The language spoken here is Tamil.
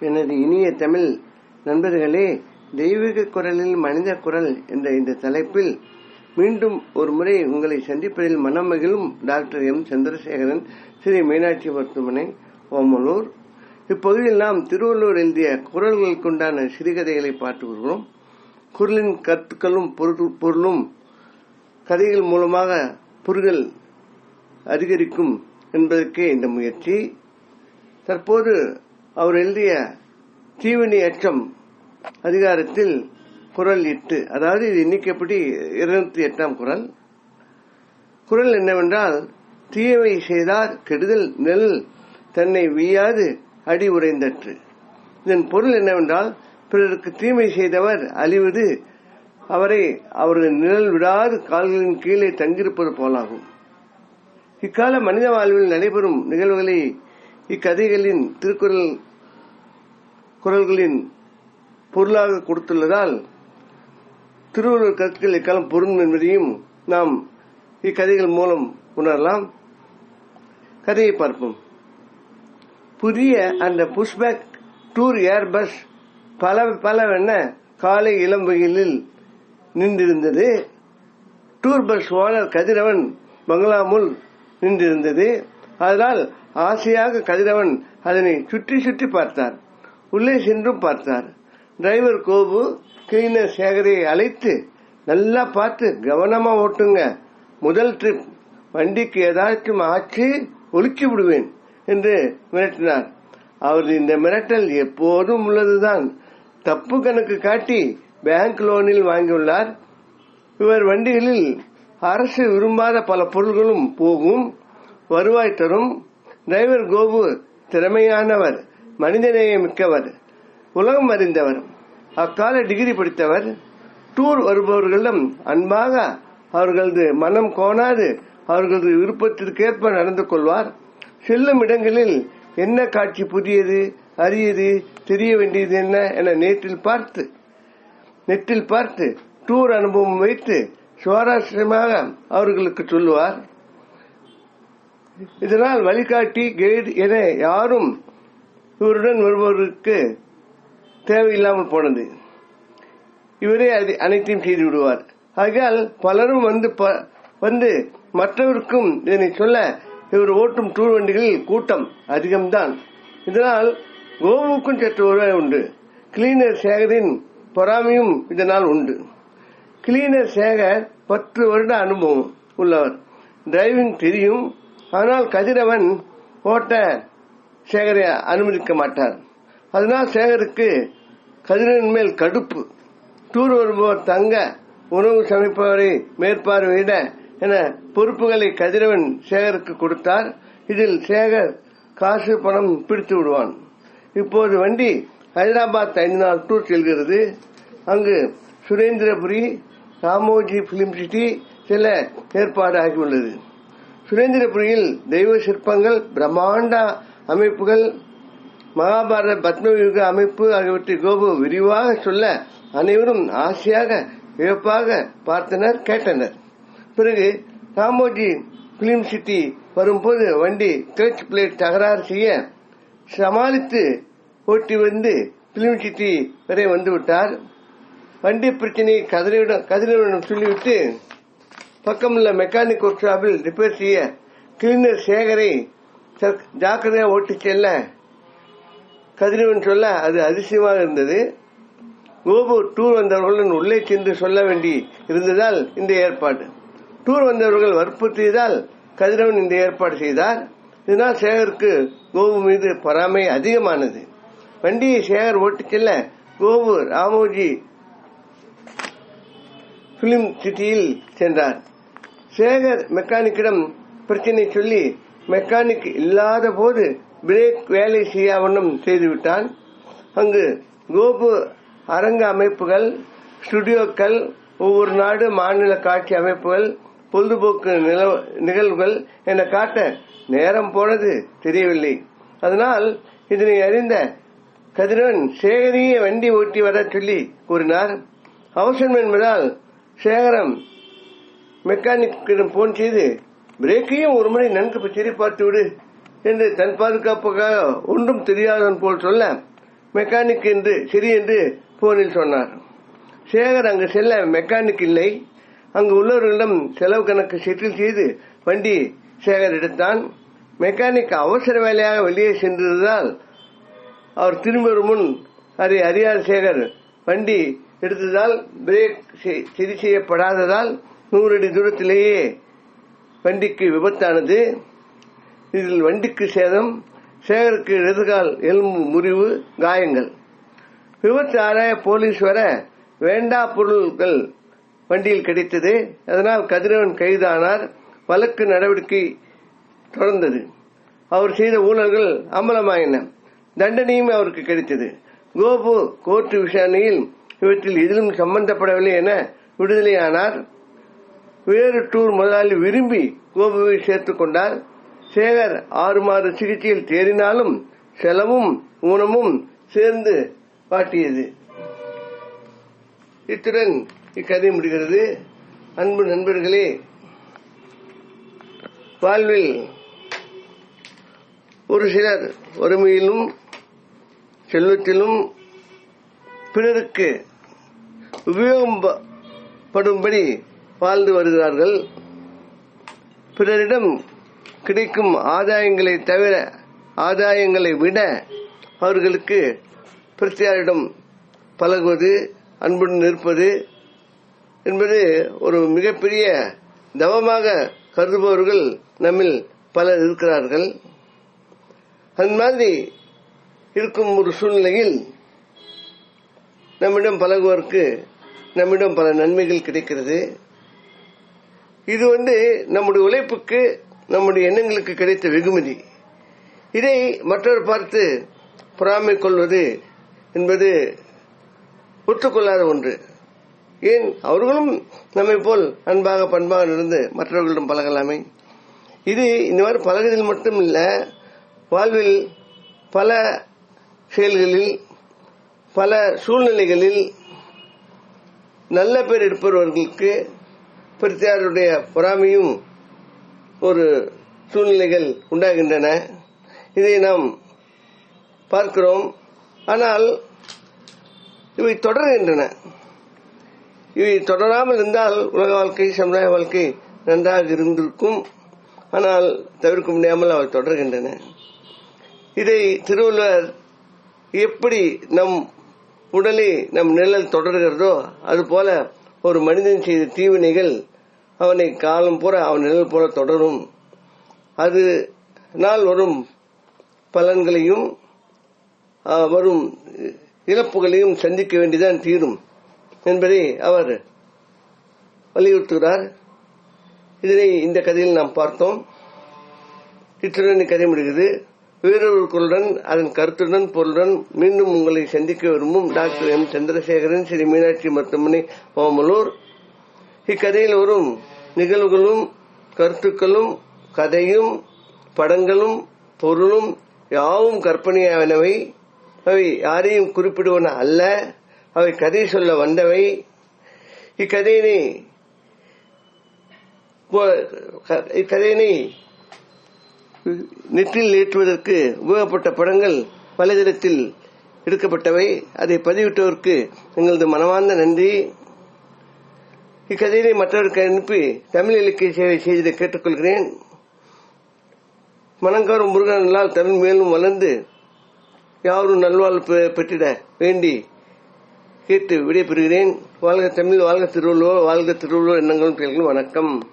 எனது இனிய தமிழ் நண்பர்களே தெய்வீக குரலில் மனித குரல் என்ற இந்த தலைப்பில் மீண்டும் ஒரு முறை உங்களை சந்திப்பதில் மனம் மகிழும் டாக்டர் எம். சந்திரசேகரன் ஸ்ரீ மீனாட்சி மருத்துவமனை ஓமலூர். இப்பகுதியில் நாம் திருவள்ளூர் எழுதிய குரல்களுக்குண்டான சிறுகதைகளை பார்த்து வருகிறோம். குரலின் கருத்துக்களும் பொருளும் கதைகள் மூலமாக புரிதல் அதிகரிக்கும் என்பதற்கே இந்த முயற்சி. தற்போது அவர் எழுதிய தீவனி அச்சம் அதிகாரத்தில் குரல் எட்டு. அதாவது இது இன்னைக்கு இருநூத்தி எட்டாம் குரல்? குரல் என்னவென்றால் தீயவை செய்தார் கெடுதல் நெல் தன்னை வீயாது அடி உறைந்தற்று. இதன் பொருள் என்னவென்றால் பிறருக்கு தீமை செய்தவர் அழிவது அவரை அவரது நிழல் விடாது கால்களின் கீழே தங்கியிருப்பது போலாகும். இக்கால மனித வாழ்வில் நடைபெறும் நிகழ்வுகளை இக்கதைகளின் திருக்குறள் குரல்களின் பொருளாக கொடுத்துள்ளதால் திருவள்ளுவர் கருத்துக்கள் இக்காலம் பொருந்தும் என்பதையும் நாம் இக்கதைகள் மூலம் உணரலாம். கதையை பார்ப்போம். புதிய அந்த புஷ்பேக் டூர் ஏர் பஸ் பல பலவென காலை இளம் வகையில் நின்றிருந்தது. டூர் பஸ் ஓனர் கதிரவன் பங்களாமுல் நின்றிருந்தது. அதனால் ஆசையாக கதிரவன் அதனை சுற்றி சுற்றி பார்த்தார். உள்ளே சென்று பார்த்தார். டிரைவர் கோபு கிளீனர் சேகரை அழைத்து நல்லா பார்த்து கவனமா ஓட்டுங்க. முதல் ட்ரிப் வண்டிக்கு ஏதாச்சும் ஆச்சு ஒழுக்கி விடுவேன் என்று மிரட்டினார். அவர் இந்த மிரட்டல் எப்போதும் உள்ளதுதான். தப்பு கணக்கு காட்டி பேங்க் லோனில் வாங்கியுள்ளார். இவர் வண்டிகளில் அரசு விரும்பாத பல பொருள்களும் போகும் வருவாய் தரும். டிரைவர் கோபு திறமையானவர். மனிதநேயம் மிக்கவர் உலகம் அறிந்தவர். அக்கால டிகிரி படித்தவர். டூர் வருபவர்களிடம் அன்பாக அவர்களது மனம் கோணாது அவர்களது விருப்பத்திற்கேற்ப நடந்து கொள்வார். செல்லும் இடங்களில் என்ன காட்சி புதியது அரியது தெரிய வேண்டியது என்ன என நேற்றில் பார்த்து நெட்டில் பார்த்து டூர் அனுபவம் வைத்து சுவாரஸ்யமாக அவர்களுக்கு சொல்லுவார். இதனால் வழிகாட்டி கைடு என யாரும் இவருடன் வருபவருக்கு தேவையில்லாமல் போனது. இவரே அனைத்தையும் செய்து விடுவார். ஆகையால் பலரும் வந்து வந்து மற்றவருக்கும் இதனை சொல்ல இவர் ஓட்டும் டூர் வண்டிகளில் கூட்டம் அதிகம்தான். இதனால் கோவுக்கும் சற்று உறவை உண்டு. கிளீனர் சேகரின் பொறாமையும் இதனால் உண்டு. கிளீனர் சேகர் பத்து வருட அனுபவம் உள்ளவர். டிரைவிங் தெரியும். ஆனால் கதிரவன் ஓட்ட சேகரை அனுமதிக்க மாட்டார். அதனால் சேகருக்கு கதிரவன் மேல் கடுப்பு. டூர் வருபவர் தங்க உணவு சமைப்பவரை மேற்பார்வையிட என பொறுப்புகளை கதிரவன் சேகருக்கு கொடுத்தார். இதில் சேகர் காசு பணம் பிடித்து விடுவான். இப்போது வண்டி ஹைதராபாத் ஐந்து நாள் டூர் செல்கிறது. அங்கு சுரேந்திரபுரி ராமோஜி பிலிம் சிட்டி செல்ல ஏற்பாடு ஆகியுள்ளது சுரேந்திரபுரியில் தெய்வ சிற்பங்கள் பிரம்மாண்ட அமைப்புகள் மகாபாரத பத்மயுக அமைப்பு ஆகியவற்றை கோபு விரிவாக சொல்ல அனைவரும் ஆசையாக வியப்பாக பார்த்தனர் கேட்டனர். பிறகு ராமோஜி பிலிம் சிட்டி வரும்போது வண்டி கிளச் பிளேட் தகராறு செய்ய சமாளித்து ஓட்டி வந்து பிலிம் சிட்டி வரை வந்துவிட்டார் வண்டி பிரச்சனையை கதிரவிடம் கதிரவிடம் சொல்லிவிட்டு பக்கமுள்ள மெக்கானிக் ஒர்க் ஷாப்பில் ரிப்பேர் செய்ய கிளீனர் சேகரை ஜாக்கிரதையாக ஓட்டி செல்ல கதிரவன் சொல்ல அது அதிசயமாக இருந்தது. கோபு டூர் வந்தவர்களுடன் உள்ளே சென்று சொல்ல வேண்டி இருந்ததால் இந்த ஏற்பாடு. டூர் வந்தவர்கள் வற்புறுத்தியதால் கதிரவன் இந்த ஏற்பாடு செய்தார். இதனால் சேகருக்கு கோபு மீது பொறாமை அதிகமானது. வண்டியை சேகர் ஓட்டிச் செல்ல கோபு ராமோஜி பிலிம் சிட்டியில் சென்றார். சேகர் மெக்கானிக்கிடம் பிரச்சனை சொல்லி மெக்கானிக் இல்லாத போது பிரேக் வேலை செய்யாவண்ணம் செய்துவிட்டான். அங்கு கோபு அரங்க அமைப்புகள் ஸ்டுடியோக்கள் ஒவ்வொரு நாடு மாநில காட்சி அமைப்புகள் பொழுதுபோக்கு நிகழ்வுகள் என காட்ட நேரம் போனது தெரியவில்லை. அதனால் இதனை அறிந்த கதிரவன் சேகரிய வண்டி ஓட்டி வர சொல்லி கூறினார். அவசரம் என்பதால் சேகரம் மெக்கானிக்கிடம் போன் செய்து பிரேக்கையும் ஒரு முறை நன்கு சரி பார்த்து விடு என்று தன் பாதுகாப்புக்காக ஒன்றும் தெரியாதவன் போல் சொல்ல மெக்கானிக் என்று சரி என்று போனில் சொன்னார். சேகர் அங்கு செல்ல மெக்கானிக் இல்லை. அங்கு உள்ளவர்களிடம் செலவு கணக்கு செட்டில் செய்து வண்டி சேகர் எடுத்தான். மெக்கானிக் அவசர வேலையாக வெளியே சென்றதால் அவர் திரும்பி வரும் முன் அதை அறியாத சேகர் வண்டி எடுத்ததால் பிரேக் சரி செய்யப்படாததால் நூறு அடி தூரத்திலேயே வண்டிக்கு விபத்தானது இதில் வண்டிக்கு சேதம் சேகருக்கு இடதுகால் எலும்பு முறிவு காயங்கள். விபத்து ஆராய போலீஸ் வர வேண்டா பொருள்கள் வண்டியில் கிடைத்தது. அதனால் கதிரவன் கைதானார். வழக்கு நடவடிக்கை தொடர்ந்தது. அவர் செய்த ஊழல்கள் அமலமாயின தண்டனையும் அவருக்கு கிடைத்தது. கோபு கோர்ட்டு விசாரணையில் இவற்றில் எதிலும் சம்பந்தப்படவில்லை என விடுதலையானார். வேறு டூர் முதலாளி விரும்பி கோபுவை சேர்த்துக் கொண்டார் சேகர் ஆறு மாத சிகிச்சையில் தேறினாலும் செலவும் ஊனமும் சேர்ந்து காட்டியது. இத்துடன் இக்கதை முடிகிறது. அன்பு நண்பர்களே வாழ்வில் ஒரு சிலர் வறுமையிலும் செல்வத்திலும் பிறருக்கு உபயோகப்படும்படி வாழ்ந்து வருகிறார்கள். பிறரிடம் கிடைக்கும் ஆதாயங்களை தவிர ஆதாயங்களை விட அவர்களுக்கு பிரத்தியாரிடம் பழகுவது அன்புடன் இருப்பது என்பது ஒரு மிகப்பெரிய தவமாக கருதுபவர்கள் நம்மில் பலர் இருக்கிறார்கள். அந்த மாதிரி இருக்கும் ஒரு சூழ்நிலையில் நம்மிடம் பழகுவதற்கு நம்மிடம் பல நன்மைகள் கிடைக்கிறது. இது வந்து நம்முடைய உழைப்புக்கு நம்முடைய எண்ணங்களுக்கு கிடைத்த வெகுமதி. இதை மற்றவர் பார்த்து பொறாமை கொள்வது என்பது ஒத்துக்கொள்ளாத ஒன்று. ஏன்? அவர்களும் நம்மை போல் அன்பாக பண்பாக நடந்து மற்றவர்களிடம் பழகலாமே. இது இந்த மாதிரி பழகுதல் மட்டும் இல்லை வாழ்வில் பல செயல்களில் பல சூழ்நிலைகளில் நல்ல பேர் எடுப்பவர்களுக்கு பிரத்தியாருடைய பொறாமையும் ஒரு சூழ்நிலைகள் உண்டாகின்றன. இதை நாம் பார்க்கிறோம். ஆனால் இவை தொடர்கின்றன. இவை தொடராமல் இருந்தால் உலக வாழ்க்கை சமுதாய வாழ்க்கை நன்றாக இருந்திருக்கும். ஆனால் தவிர்க்க முடியாமல் அவை தொடர்கின்றன. இதை திருவள்ளுவர் எப்படி நம் உடலை நம் நிழல் தொடர்கிறதோ அதுபோல ஒரு மனிதன் செய்த தீவினைகள் அவனை காலம் பூரா அவன் நிழல் போல தொடரும். அது நாள் வரும் பலன்களையும் வரும் இழப்புகளையும் சந்திக்க வேண்டிதான் தீரும் என்பதை அவர் வலியுறுத்துகிறார். இதனை இந்த கதையில் நாம் பார்த்தோம். இத்துடன் கதை முடிகிறது. வீரர்களுடன் அதன் கருத்துடன் பொருளுடன் மீண்டும் உங்களை சந்திக்க விரும்பும் டாக்டர் எம். சந்திரசேகரன் ஸ்ரீ மீனாட்சி மருத்துவமனை ஓமலூர் இக்கதையில் வரும் நிகழ்வுகளும் கருத்துக்களும் கதையும் படங்களும் பொருளும் யாவும் கற்பனையானவை. அவை யாரையும் குறிப்பிடுவன அல்ல. அவை கதை சொல்ல வந்தவை. இக்கதையினை இக்கதையினை நெற்றில் ஏற்றுவதற்கு உபயோகப்பட்ட படங்கள் வலைதளத்தில் எடுக்கப்பட்டவை. அதை பதிவிட்டோருக்கு எங்களது மனமார்ந்த நன்றி. இக்கதையினை மற்றவருக்கு அனுப்பி தமிழ் இலக்கிய சேவை செய்ததை கேட்டுக்கொள்கிறேன். மனங்காரும் முருகனால் தமிழ் மேலும் வளர்ந்து யாரும் நல்வாழ்வு பெ- பெற்றிட வேண்டி கேட்டு விடைபெறுகிறேன். வாழ்க தமிழ் வாழ்க திருவள்ளுவர் வாழ்க திருவள்ளுவர் எண்ணங்களும் செயல்களும் வணக்கம்.